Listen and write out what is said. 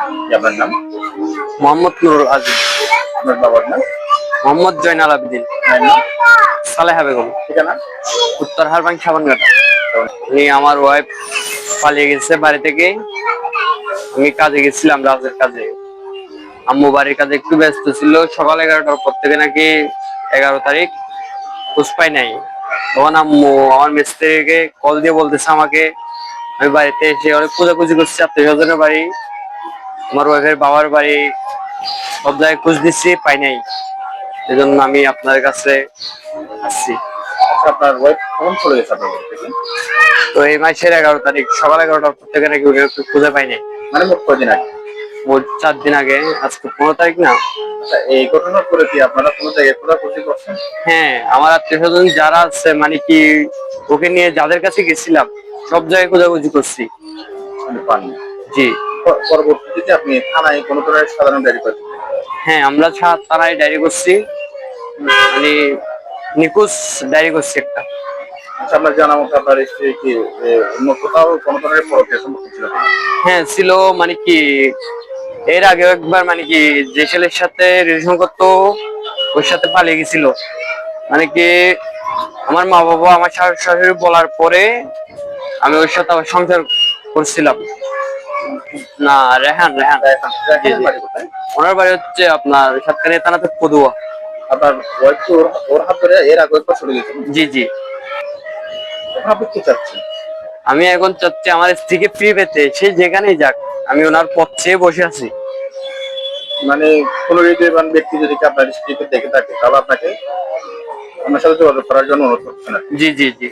আপনার নাম? মোহাম্মদ নুরুল আজিম। আপনার বাবার নাম? মোহাম্মদ জয়নাল আবেদিন। সালেহা বেগম। ঠিকানা? উত্তর হারবাং সাবানঘাটা। উনি আমার ওয়াইফ পালিয়ে গেছে বাড়ি থেকে আমি কাজে গেছিলাম রাজের কাজে। আম্মু বাড়ির কাজে একটু ব্যস্ত ছিল। সকাল এগারোটার পর থেকে নাকি এগারো তারিখ খোঁজ পাই নাই। তখন আম্মু আমার মিস্ত্রিকে কল দিয়ে বলতেছে আমাকে আমি বাড়িতে এসে অনেক খোঁজাখুঁজি করছি আত্মীয় স্বজনের বাড়ি। আমার ওয়াইফের বাবার বাড়ি সব জায়গায় খোঁজ দিচ্ছি পাই নাই। এজন্য আমি আপনার কাছে আসছি। আচ্ছা আপনার ওয়াইফ কখন চলে গেছে আপনার তো এই মাসের এগারো তারিখ সকাল এগারোটার পর থেকে নাকি ওকে একটু খুঁজে পাইনি মানে মোট কদিন আগে? মোট চার দিন আগে আজকে পনেরো তারিখ না? আচ্ছা এই ঘটনার পরে কি আপনারা কোনো জায়গায় খোঁজাখুঁজি করছেন? হ্যাঁ আমার আত্মীয় স্বজন যারা আছে মানে কি ওকে নিয়ে যাদের কাছে গেছিলাম সব জায়গায় খোঁজাখুঁজি করছি। মানে জি। পরবর্তীতে আপনি থানায় কোনো ধরনের সাধারণ ডায়েরি করতে হ্যাঁ আমরা সাত থানায় ডায়েরি করছি। মানে নিখোঁজ ডায়েরি করছি একটা। আচ্ছা আপনার জানা মতো আপনার স্ত্রী কি কোথাও কোনো ধরনের পরকীয় সম্পর্ক ছিল হ্যাঁ ছিল মানে কি এর আগে একবার মানে কি যে ছেলের সাথে রিলেশন করতো ওর সাথে পালিয়ে গেছিল। মানে কি আমার মা বাবা আমার শাশুড়ি শাশুড়ি বলার পরে আমি ওর সাথে আবার সংসার করছিলাম। না রেহান রেহান। এখন বাড়ি কোথায়? ওনার বাড়ি হচ্ছে আপনার সাতকানি থানাতে পদুয়া। আপনার ওয়াইফ তো ওর ওর হাত ধরে এর আগে একবার গেছে। জি জি। এখন আপনি কি চাচ্ছেন? আমি এখন চাচ্ছি আমার স্ত্রীকে ফ্রি পেতে। সে যেখানেই যাক আমি ওনার পথ চেয়ে বসে আছি। মানে কোন হৃদয়বান ব্যক্তি যদি কি আপনার স্ত্রীকে দেখে থাকে তাহলে আপনাকে আপনার সাথে যোগাযোগ করার জন্য অনুরোধ করছেন আর কি। জি জি জি।